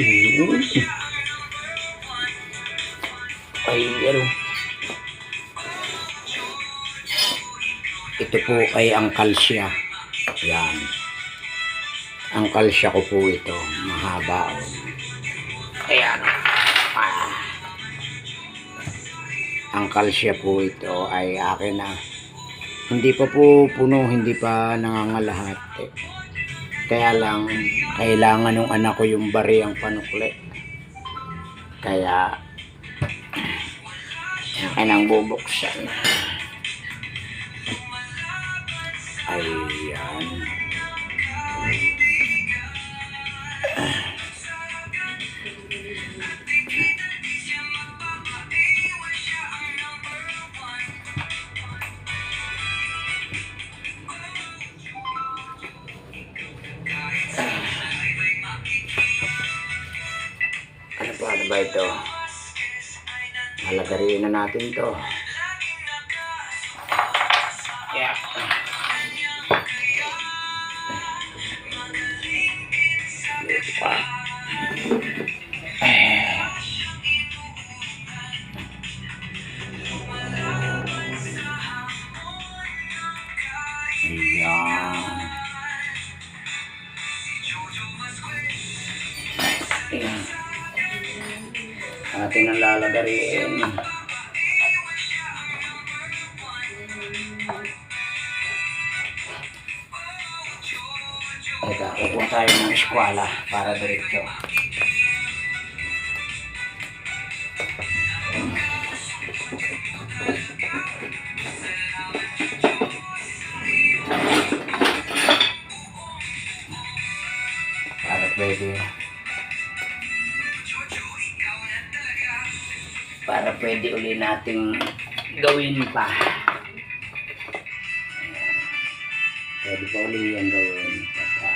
Ayun. Ay, ano. Ito po ay ang kalsya. Yan. Ang kalsya ko po ito. Mahaba. oh. Ayan. Ah. Ang kalsya po ito ay akin na. Hindi pa po puno, hindi pa nangangalahat. Eh. Kaya lang, kailangan ng anak ko yung bari ang panukli. Kaya, akin ang bubuksan. Ayan. Ano ba ito? Halagariin na natin to. Yeah. Dito pa. Ayan. Atin ang lalagarin. Teka, kukuha tayo ng eskwala para diretso. Para pwede pwede uli nating gawin pa. Pwede pa uli yan gawin. Pagka...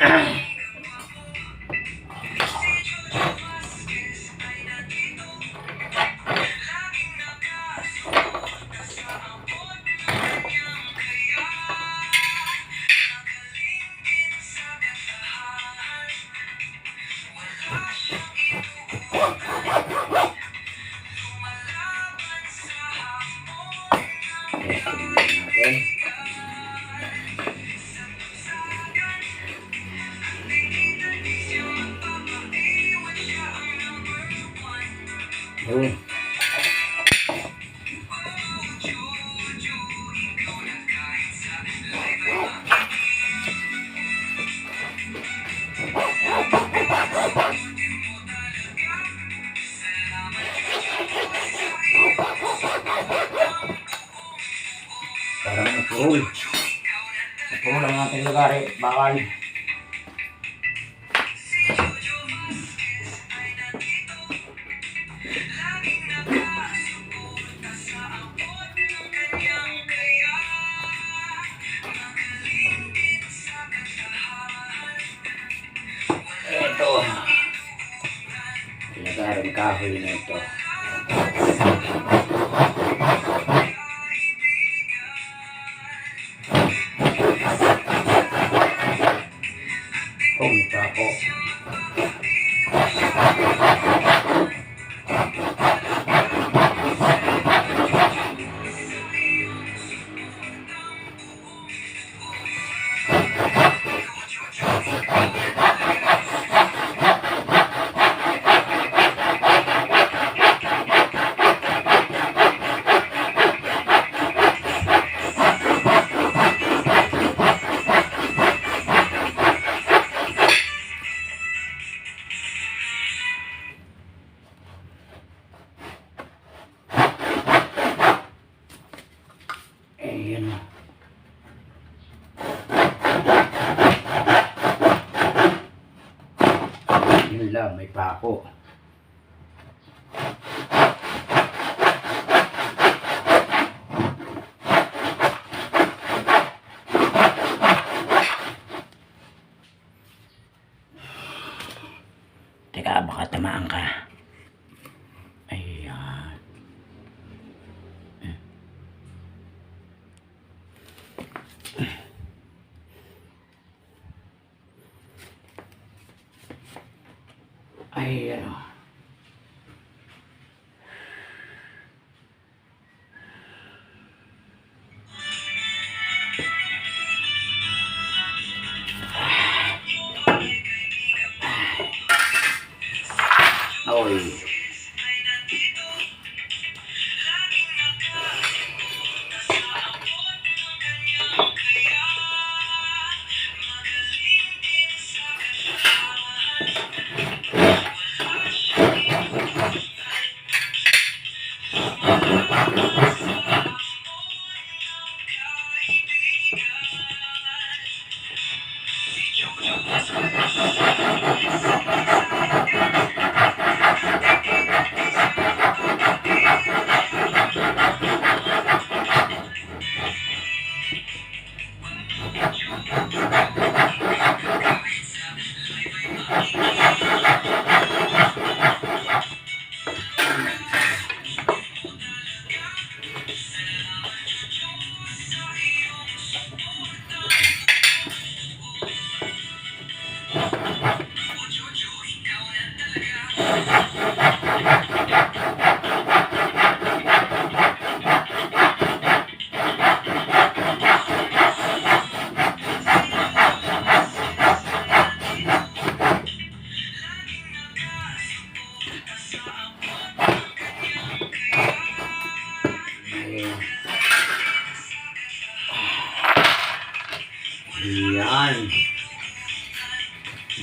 Hum. Pumunta ako. Teka, baka tamaan ka. ওই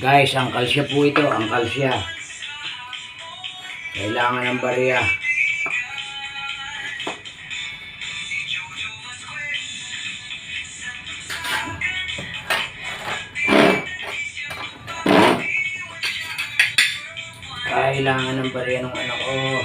Guys, ang kalsya po ito, ang kalsya. Kailangan ng bariya. Kailangan ng bariya ng anak ko. Oh,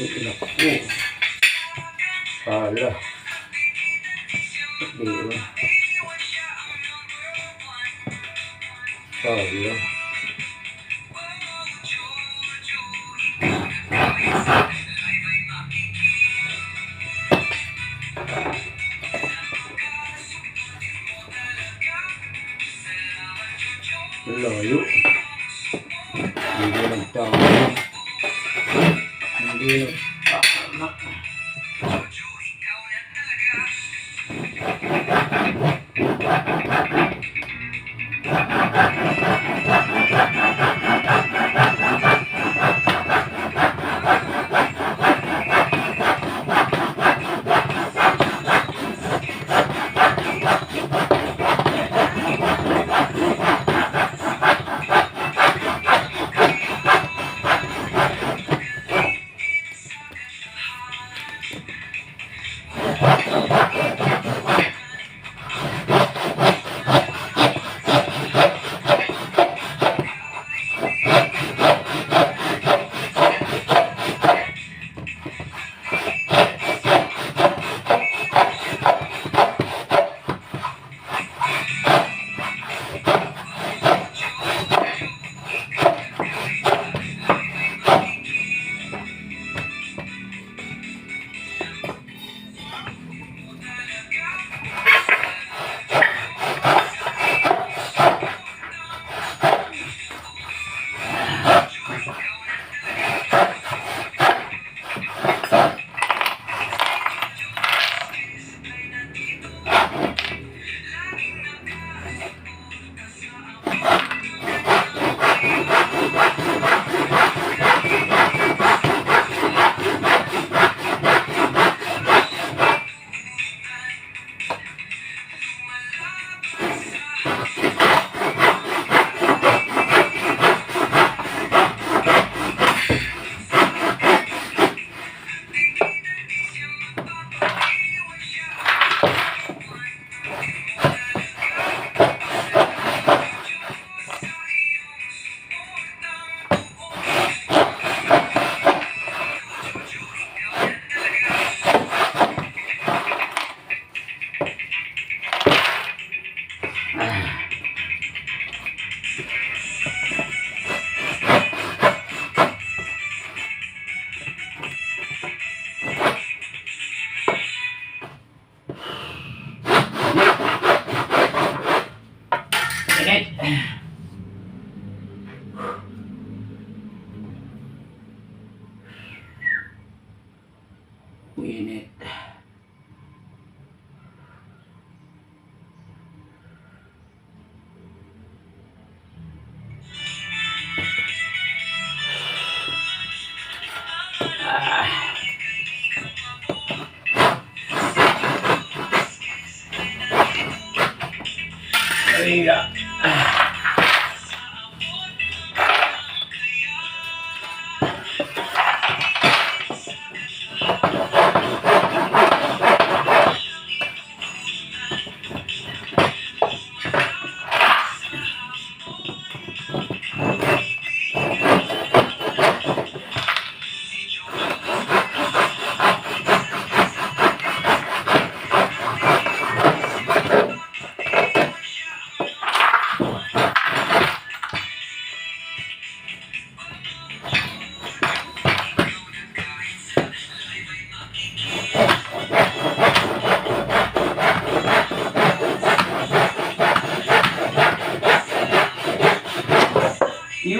Ay, nako. Hala. Biro. Hala. Layo. Hindi nagtama. Hindi Yeah.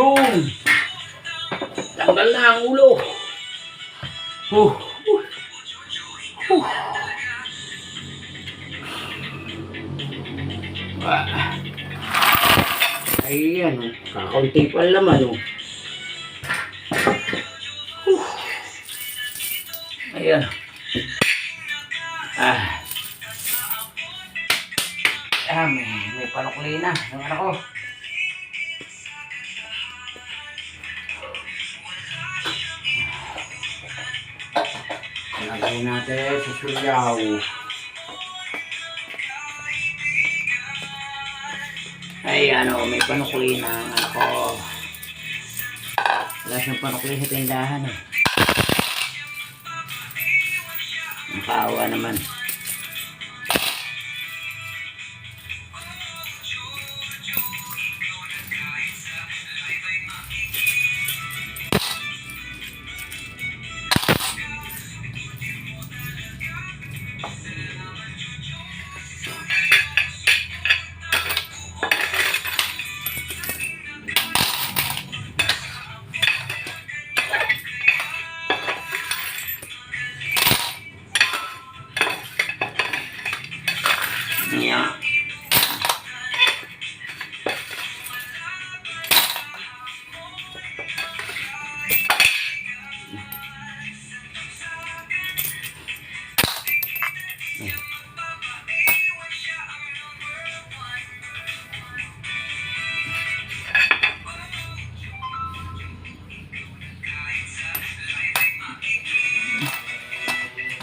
Yun! Tanggal na ang ulo. Huh. Huh. Huh. Ah. Ayan, oh. pa laman, oh. Huh. Ayan. Ah. Ah, may, may panukli na. Ang anak ko. Lagay natin sa sulyaw. Ay, ano, may panukli na ang anak ko. Wala siyang panukli sa tindahan eh. Ang kaawa naman. Yeah.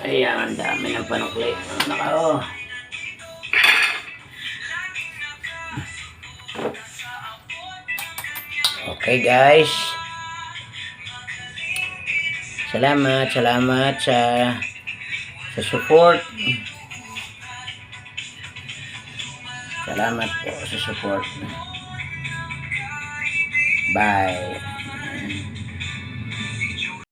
Ayan, dami ng panukli. Naka, oh. Okay guys. Salamat, salamat sa sa support. Salamat po sa support. Bye.